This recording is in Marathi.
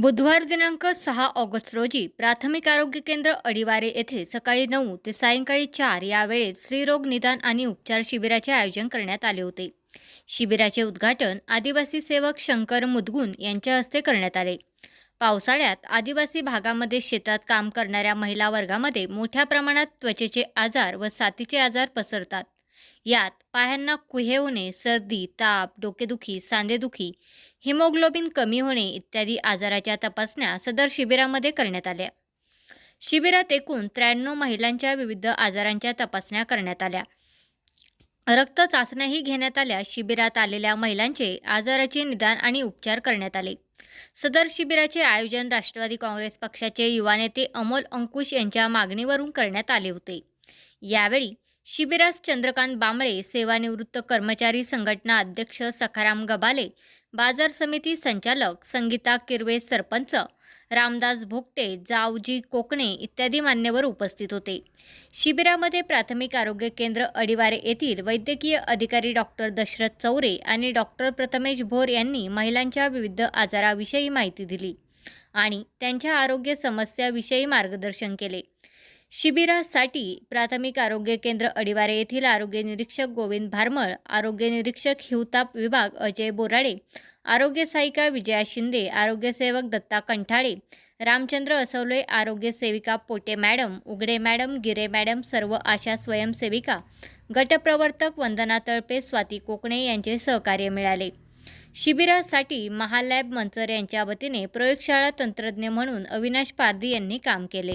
बुधवार दिनांक सहा ऑगस्ट रोजी प्राथमिक आरोग्य केंद्र अडिवारे येथे सकाळी नऊ ते सायंकाळी चार या वेळेत स्त्रीरोग निदान आणि उपचार शिबिराचे आयोजन करण्यात आले होते. शिबिराचे उद्घाटन आदिवासी सेवक शंकर मुदगुन यांच्या हस्ते करण्यात आले. पावसाळ्यात आदिवासी भागामध्ये शेतात काम करणाऱ्या महिला वर्गामध्ये मोठ्या प्रमाणात त्वचेचे आजार व साथीचे आजार पसरतात. यात पायांना कुहे होणे सर्दी ताप डोकेदुखी सांधेदुखी हिमोग्लोबिन कमी होणे इत्यादी आजाराच्या तपासण्या सदर शिबिरामध्ये करण्यात आल्या. शिबिरात एकूण त्र्याण्णव महिलांच्या विविध आजारांच्या तपासण्या करण्यात आल्या. रक्त चाचण्याही घेण्यात आल्या. शिबिरात आलेल्या महिलांचे आजाराचे निदान आणि उपचार करण्यात आले. सदर शिबिराचे आयोजन राष्ट्रवादी काँग्रेस पक्षाचे युवा नेते अमोल अंकुश यांच्या मागणीवरून करण्यात आले होते. यावेळी शिबिरास चंद्रकांत बांबळे सेवानिवृत्त कर्मचारी संघटना अध्यक्ष सखाराम गबाले बाजार समिती संचालक संगीता किरवे सरपंच रामदास भोगटे जावजी कोकणे इत्यादी मान्यवर उपस्थित होते. शिबिरामध्ये प्राथमिक आरोग्य केंद्र अडिवारे येथील वैद्यकीय अधिकारी डॉक्टर दशरथ चौरे आणि डॉक्टर प्रथमेश भोर यांनी महिलांच्या विविध आजाराविषयी माहिती दिली आणि त्यांच्या आरोग्य समस्याविषयी मार्गदर्शन केले. शिबिरासाठी प्राथमिक आरोग्य केंद्र अडिवारे येथील आरोग्य निरीक्षक गोविंद भारमळ आरोग्य निरीक्षक हिवताप विभाग अजय बोराडे आरोग्य सहायिका विजया शिंदे आरोग्यसेवक दत्ता कंठाळे रामचंद्र असवले आरोग्य सेविका Pote madam Ughade madam Gire madam सर्व आशा स्वयंसेविका गटप्रवर्तक वंदना तळपे स्वाती कोकणे यांचे सहकार्य मिळाले. शिबिरासाठी महालॅब मंचर यांच्या वतीने प्रयोगशाळा तंत्रज्ञ म्हणून अविनाश पारधी यांनी काम केले.